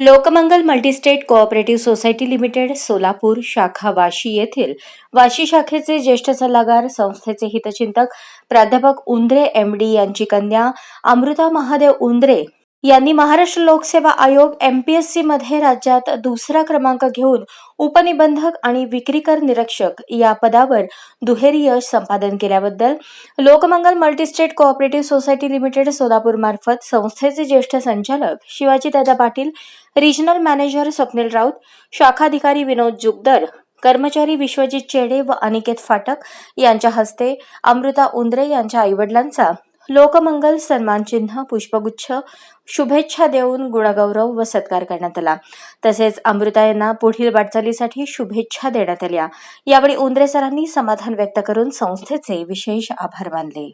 Lokmangal multistate cooperative society limited Solapur शाखा वाशी येथील वाशी शाखेचे ज्येष्ठ सल्लागार संस्थेचे हितचिंतक प्राध्यापक उंद्रे एम डी यांची कन्या अमृता महादेव उंद्रे यांनी महाराष्ट्र लोकसेवा आयोग एम पी एसमध्ये राज्यात दुसरा क्रमांक घेऊन उपनिबंधक आणि विक्रीकर निरीक्षक या पदावर दुहेरी यश संपादन केल्याबद्दल Lokmangal multistate cooperative society limited Solapur मार्फत संस्थेचे ज्येष्ठ संचालक शिवाजी दादा पाटील रिजनल मॅनेजर स्वप्नील राऊत शाखाधिकारी विनोद जुगदर कर्मचारी विश्वजित चेडे व अनिकेत फाटक यांच्या हस्ते अमृता उंद्रे यांच्या आईवडिलांचा लोकमंगल सन्मान चिन्ह पुष्पगुच्छ शुभेच्छा देऊन गुणगौरव व सत्कार करण्यात आला. तसेच अमृता यांना पुढील वाटचालीसाठी शुभेच्छा देण्यात आल्या. यावेळी उंद्रे सरांनी समाधान व्यक्त करून संस्थेचे विशेष आभार मानले.